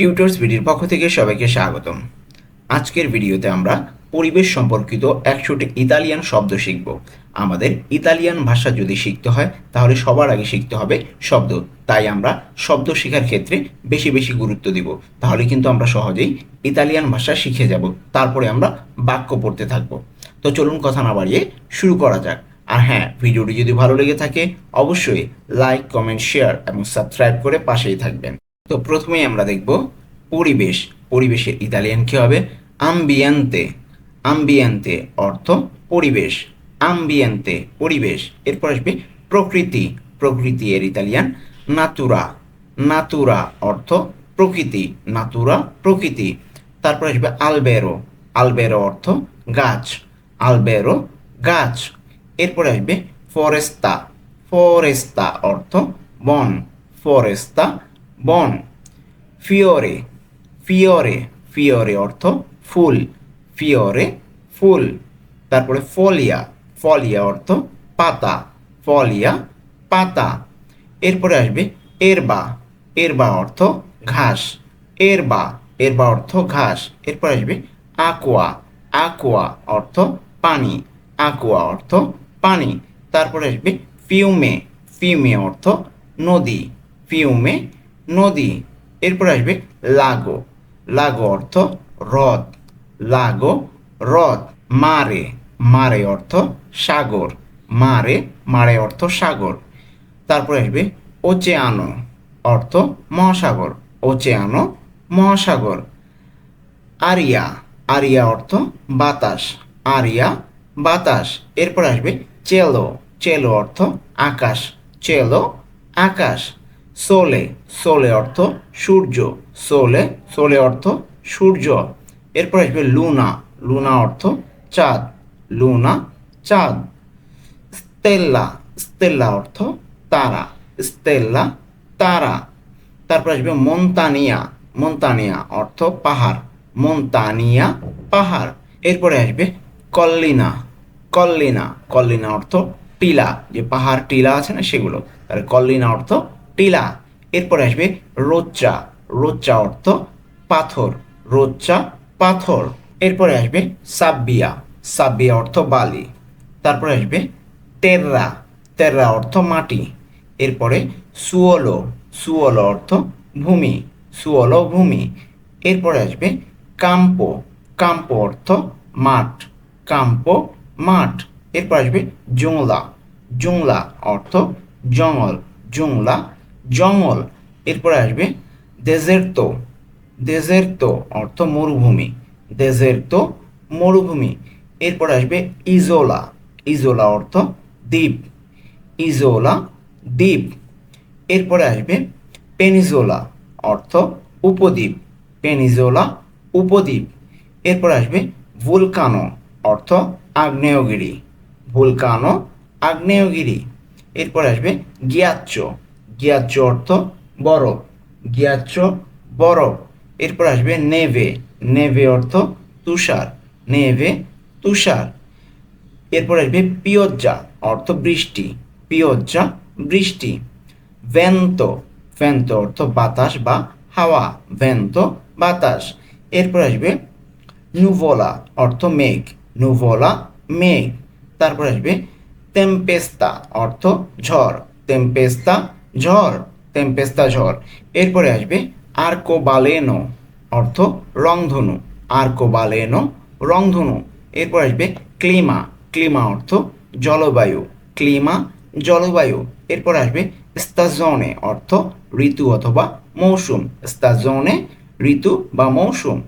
Tutors ভিডিওর পক্ষ থেকে সবাইকে স্বাগতম। আজকের ভিডিওতে আমরা পরিবেশ সম্পর্কিত একশোটি ইতালিয়ান শব্দ শিখব। আমাদের ইতালিয়ান ভাষা যদি শিখতে হয়, তাহলে সবার আগে শিখতে হবে শব্দ। তাই আমরা শব্দ শেখার ক্ষেত্রে বেশি বেশি গুরুত্ব দিব। তাহলে কিন্তু আমরা সহজেই ইতালিয়ান ভাষা শিখে যাব। তারপরে আমরা বাক্য পড়তে থাকব। তো চলুন কথা না বাড়িয়ে শুরু করা যাক। আর হ্যাঁ ভিডিওটি যদি ভালো লেগে থাকে, অবশ্যই লাইক, কমেন্ট, শেয়ার এবং সাবস্ক্রাইব করে পাশেই থাকবেন। তো প্রথমেই আমরা দেখব পরিবেশ। পরিবেশের ইতালিয়ান কী হবে? আম্বিয়ান্তে আম্বিয়ান্তে অর্থ পরিবেশ। আম্বিয়ান্তে পরিবেশ। এরপর আসবে প্রকৃতি। প্রকৃতি এর ইতালিয়ান নাতুরা নাতুরা অর্থ প্রকৃতি। নাতুরা প্রকৃতি। তারপর আসবে আলবেরো আলবেরো অর্থ গাছ। আলবেরো গাছ। এরপরে আসবে ফরেস্তা ফরেস্তা অর্থ বন। ফরেস্তা বন। ফিওরে ফিওরে ফিওরে অর্থ ফুল। ফিওরে ফুল। তারপরে ফলিয়া ফলিয়া অর্থ পাতা। ফলিয়া পাতা। এরপরে আসবে এরবা। এরবা অর্থ ঘাস। এরবা। এরবা অর্থ ঘাস। এরপর আসবে aqua aqua অর্থ পানি। Aqua অর্থ পানি। তারপরে আসবে ফিউমে ফিউমে অর্থ নদী। ফিউমে নদী। এরপর আসবে লাগো। লাগো অর্থ হ্রদ। লাগো হ্রদ, মারে। মারে অর্থ সাগর। মারে মারে অর্থ সাগর। তারপর আসবে ওচেয়ানো অর্থ মহাসাগর। ওচেয়ানো মহাসাগর। আরিয়া আরিয়া অর্থ বাতাস। আরিয়া, বাতাস। এরপর আসবে চেলো। চেলো অর্থ আকাশ। চেলো আকাশ। সোলে সোলে অর্থ সূর্য, সোলে সোলে অর্থ সূর্য। এরপর আসবে লুনা লুনা অর্থ চাঁদ, লুনা চাঁদ। স্তেল্লা স্তেল্লা অর্থ তারা, স্তেল্লা তারা। তারপর আসবে মন্তানিয়া মন্তানিয়া অর্থ পাহাড়, মন্তানিয়া পাহাড়। এরপরে আসবে কল্লিনা কল্লিনা কল্লিনা অর্থ টিলা, যে পাহাড়, টিলা আছে না সেগুলো, তাহলে কল্লিনা অর্থ টিলা, এরপরে আসবে রোচ্চা রোচ্চা অর্থ পাথর রোচ্চা পাথর। এরপরে আসবে সাব্বিয়া সাব্বিয়া অর্থ বালি। তারপরে আসবে তেররা তেররা অর্থ মাটি। এরপরে সুয়লো সুয়লো অর্থ ভূমি সুয়লো ভূমি। এরপরে আসবে কাম্পো কাম্পো অর্থ মাঠ, কাম্পো মাঠ। এরপর আসবে জংলা জংলা অর্থ জঙ্গল, জংলা জঙ্গল, এরপরে আসবে দেজের্তো দেজের্তো অর্থ মরুভূমি দেজের্তো মরুভূমি, এরপর আসবে ইজোলা ইজোলা অর্থ দ্বীপ ইজোলা দ্বীপ, এরপরে আসবে পেনিজোলা অর্থ উপদ্বীপ পেনিজোলা উপদ্বীপ, এরপর আসবে ভুলকানো অর্থ আগ্নেয়গিরি ভুলকানো আগ্নেয়গিরি, এরপর আসবে গিয়াচ্চ গিয়াচ্চ অর্থ বরফ গিয়াচ্চ বরফ এরপর আসবে নেভে নেভে অর্থ তুষার নেভে তুষার এরপর আসবে পিয়জ্জা অর্থ বৃষ্টি. পিয়জ্জা বৃষ্টি. ভেন্ত ভেন্ত অর্থ বাতাস বা হাওয়া। ভেন্ত বাতাস. এরপর আসবে নুভোলা অর্থ মেঘ. নুভোলা মেঘ. তারপর আসবে তেম্পেস্তা অর্থ ঝড়. তেম্পেস্তা ঝড় তেম্পেস্তা ঝড়। এরপরে আসবে আর্কোবালেনো অর্থ রংধনু। আর্কোবালেনো রংধনু। এরপর আসবে ক্লিমা ক্লিমা অর্থ জলবায়ু। ক্লিমা জলবায়ু। এরপর আসবে স্তাজনে অর্থ ঋতু অথবা মৌসুম। স্তাজনে ঋতু বা মৌসুম।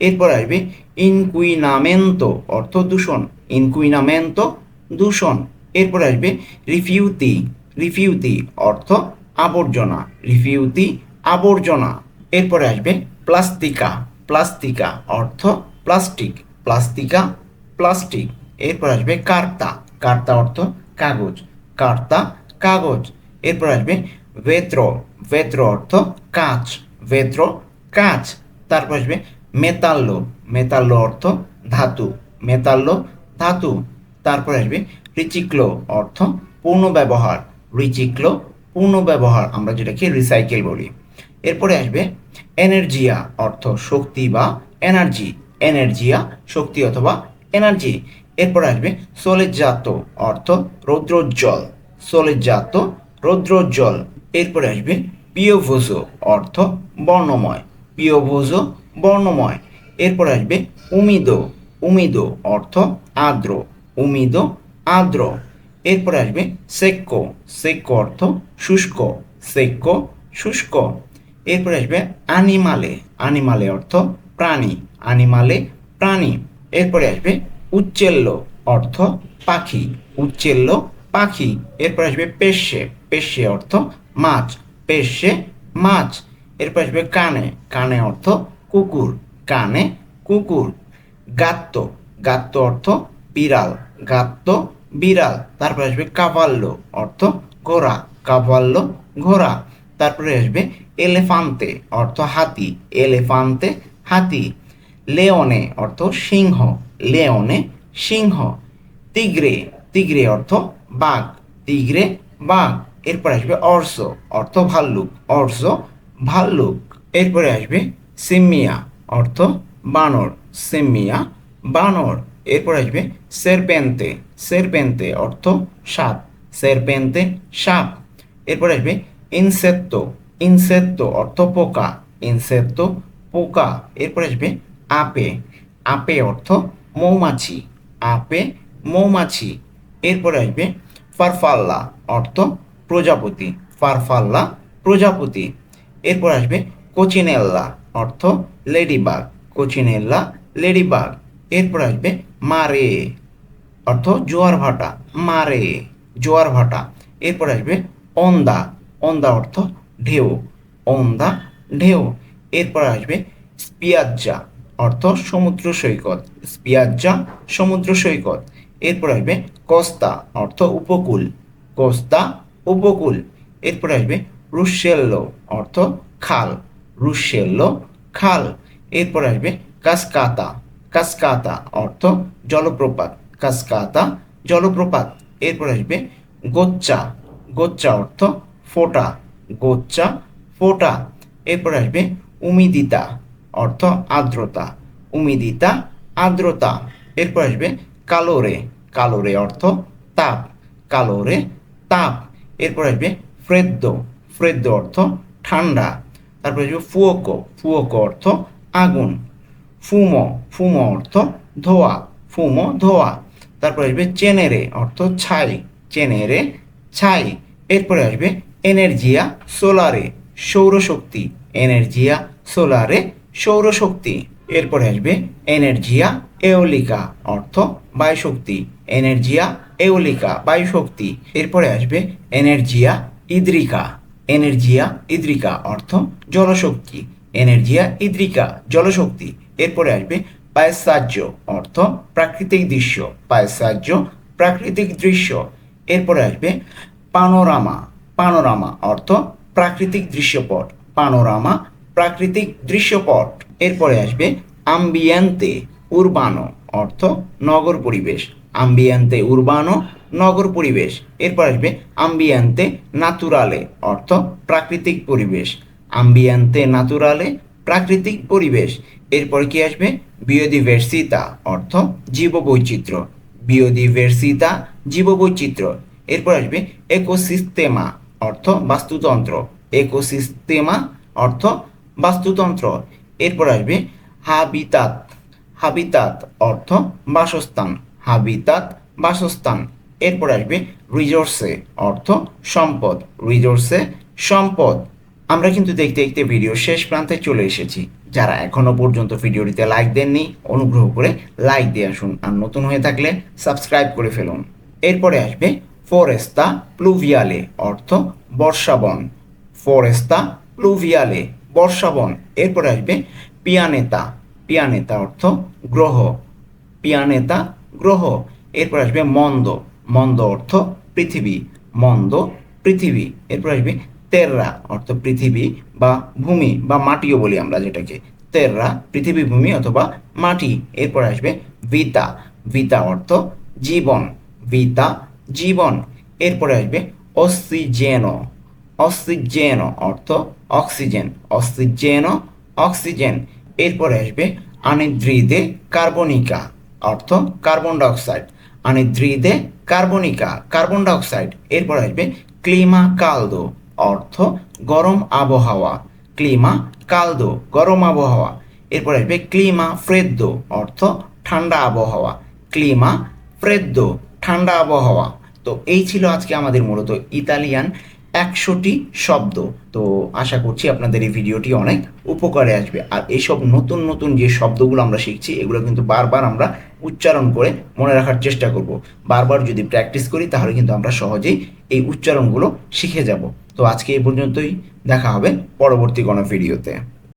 এরপর আসবে ইনকুইনামেন্তো অর্থ দূষণ। ইনকুইনামেন্তো দূষণ। এরপর আসবে রিফিউতি রিফিউতি অর্থ আবর্জনা, রিফিউতি আবর্জনা। এরপরে আসবে প্লাস্টিকা প্লাস্টিকা অর্থ প্লাস্টিক, প্লাস্টিকা প্লাস্টিক। এরপর আসবে কার্তা কার্তা অর্থ কাগজ, কার্তা কাগজ। এরপর আসবে ভেত্র ভেত্র অর্থ কাঁচ, ভেত্র কাঁচ। তারপর আসবে মেতাল্লো মেতাল্লো অর্থ ধাতু, মেতাল্লো ধাতু। তারপর আসবে রিচিক্লো অর্থ পূর্ণ ব্যবহার। রিচিক্লো পূর্ণ ব্যবহার আমরা যেটাকে রিসাইকেল বলি। এরপরে আসবে এনার্জিয়া অর্থ শক্তি বা এনার্জি এনার্জিয়া শক্তি অথবা এনার্জি এরপর আসবে সোলেজাত অর্থ রৌদ্রোজ্জ্বল সোলেজাত রৌদ্রোজ্জ্বল। এরপরে আসবে পিওভোজো অর্থ বর্ণময় পিওভোজো বর্ণময়। এরপর আসবে উমিদো উমিদো অর্থ আর্দ্র উমিদো আর্দ্র। এরপর আসবে সেক্কো সেক্কো অর্থ শুষ্ক। সেক্কো শুষ্ক। এরপরে আসবে আনিমালে আনিমালে অর্থ প্রাণী। আনিমালে প্রাণী। এরপরে আসবে উচ্চেল্ল অর্থ পাখি। উচ্চেল্ল পাখি। এরপর আসবে পেশে। পেশে অর্থ মাছ। পেশে মাছ। এরপর আসবে কানে। কানে অর্থ কুকুর। কানে কুকুর। গাত্ত। গাত্ত অর্থ বিড়াল। গাত্ত বিড়াল, তারপরে আসবে কাভাল্লো অর্থ ঘোড়া কাভাল্লো ঘোড়া। তারপরে আসবে এলেফান্তে, অর্থ হাতি, এলেফান্তে হাতি। লেওনে, অর্থ সিংহ, লেওনে সিংহ। তিগ্রে তিগ্রে অর্থ বাঘ, তিগ্রে বাঘ। এরপরে আসবে অর্স, অর্থ ভাল্লুক, অর্স ভাল্লুক। এরপরে আসবে সিমিয়া অর্থ বানর সিমিয়া বানর। এরপর আসবে সেরপেন্তে সেরপেন্তে অর্থ সাপ সেরপেন্তে সাপ। এরপর আসবে ইনসেত্তো ইনসেত্তো অর্থ পোকা ইনসেত্তো পোকা। এরপর আসবে আপে আপে অর্থ মৌমাছি, আপে মৌমাছি। এরপর আসবে ফারফাল্লা অর্থ প্রজাপতি ফারফাল্লা প্রজাপতি। এরপর আসবে কোচিনেল্লা অর্থ লেডিবাগ কোচিনেল্লা লেডিবাগ এরপর আসবে মারে। অর্থ জোয়ার ভাটা, মারে, জোয়ার ভাটা। এরপর আসবে অন্দা অন্দা অর্থ ঢেউ, অন্দা ঢেউ। এরপর আসবে স্পিয়াজ্জা, অর্থ সমুদ্র সৈকত, স্পিয়াজ্জা সমুদ্র সৈকত। এরপর আসবে কস্তা, অর্থ উপকূল, কোস্তা উপকূল। এরপর আসবে রুশেল্লো অর্থ খাল রুশেল্লো খাল। এরপর আসবে কাসকাতা কাসকাতা অর্থ জলপ্রপাত। কাসকাতা, জলপ্রপাত। এরপর আসবে গোচ্চা। গোচ্চা অর্থ ফোটা। গোচ্চা, ফোটা। এরপর আসবে উমিদিতা অর্থ আর্দ্রতা। উমিদিতা, আর্দ্রতা। এরপর আসবে কালোরে। কালোরে অর্থ তাপ। কালোরে তাপ। এরপর আসবে ফ্রেদ্দ। ফ্রেদ্দ অর্থ ঠান্ডা। তারপর আসবে ফুয়োকো। ফুয়োকো অর্থ আগুন। ফুমো ফুমো অর্থ ধোয়া ফুমো ধোয়া। তারপরে আসবে চেনেরে, অর্থ ছাই, চেনেরে, ছাই। এরপরে আসবে এনার্জিয়া সোলারে, সৌরশক্তি, এনার্জিয়া সোলারে, সৌরশক্তি। এরপরে আসবে এনার্জিয়া এওলিকা, অর্থ বায়ুশক্তি, এনার্জিয়া এওলিকা, বায়ুশক্তি। এরপরে আসবে এনার্জিয়া ইদ্রিকা এনার্জিয়া ইদ্রিকা, অর্থ জলশক্তি, এনার্জিয়া ইদ্রিকা, জলশক্তি। এরপরে আসবে পায়সাহ্য অর্থ প্রাকৃতিক দৃশ্য পায়সাহ্য প্রাকৃতিক দৃশ্য। এরপরে আসবে পানোরামা পানোরামা অর্থ প্রাকৃতিক দৃশ্যপট, পানোরামা প্রাকৃতিক দৃশ্যপট। এরপরে আসবে আম্বিয়ান্তে, উর্বানো অর্থ নগর পরিবেশ, আম্বিয়ান্তে, উরবানো নগর পরিবেশ। এরপর আসবে আম্বিয়ান্তে নাতুরালে অর্থ প্রাকৃতিক পরিবেশ, আম্বিয়ান্তে নাতুরালে প্রাকৃতিক পরিবেশ। এরপর কি আসবে? বিওদিভার্সিতা অর্থ জীববৈচিত্র্য। বিওদিভার্সিতা জীববৈচিত্র্য। এরপর আসবে একোসিস্টেমা অর্থ বাস্তুতন্ত্র। একোসিস্টেমা অর্থ বাস্তুতন্ত্র। এরপর আসবে হাবিতাত হাবিতাত অর্থ বাসস্থান। হাবিতাত বাসস্থান। এরপর আসবে রিজোর্সে অর্থ সম্পদ। রিজোর্সে সম্পদ। আমরা কিন্তু দেখতে দেখতে ভিডিও শেষ প্রান্তে চলে এসেছি। যারা এখনও পর্যন্ত ভিডিওটিতে লাইক দেননি, অনুগ্রহ করে লাইক দিয়ে আসুন। আর নতুন হয়ে থাকলে সাবস্ক্রাইব করে ফেলুন। এরপরে আসবে ফরেস্তা প্লুভিয়ালে অর্থ বর্ষাবন ফরেস্তা প্লুভিয়ালে বর্ষাবন এরপরে আসবে পিয়ানেতা পিয়ানেতা অর্থ গ্রহ। পিয়ানেতা গ্রহ। এরপর আসবে মন্দ। মন্দ অর্থ পৃথিবী। মন্দ, পৃথিবী। এরপর আসবে তেররা, অর্থ পৃথিবী বা ভূমি বা মাটিও বলি আমরা যেটাকে। তেররা, পৃথিবী, ভূমি অথবা মাটি। এরপর আসবে ভিতা ভিতা অর্থ জীবন। ভিতা জীবন। এরপরে আসবে অক্সিজেন অক্সিজেন অর্থ অক্সিজেন। Oxygen oxygen. এরপরে আসবে আনিদ্রিদে কার্বনিকা, অর্থ কার্বন ডাইঅক্সাইড। আনিদ্রিদে কার্বনিকা, কার্বন ডাইঅক্সাইড। এরপর আসবে ক্লিমা কালদো অর্থ গরম আবহাওয়া, ক্লিমা কালদো, গরম আবহাওয়া। এরপর আসবে ক্লিমা ফ্রেদ্দো, অর্থ ঠান্ডা আবহাওয়া। ক্লিমা ফ্রেদ্দো, ঠান্ডা আবহাওয়া। তো এই ছিল আজকে আমাদের মূলত ইতালিয়ান একশোটি শব্দ। তো আশা করছি আপনাদের এই ভিডিওটি অনেক উপকারে আসবে। আর এইসব নতুন নতুন যে শব্দগুলো আমরা শিখছি, এগুলো কিন্তু বারবার আমরা উচ্চারণ করে মনে রাখার চেষ্টা করব। বারবার যদি প্র্যাকটিস করি, তাহলে কিন্তু আমরা সহজেই এই উচ্চারণগুলো শিখে যাব। তো আজকে এই পর্যন্তই। দেখা হবে পরবর্তী কোনো ভিডিওতে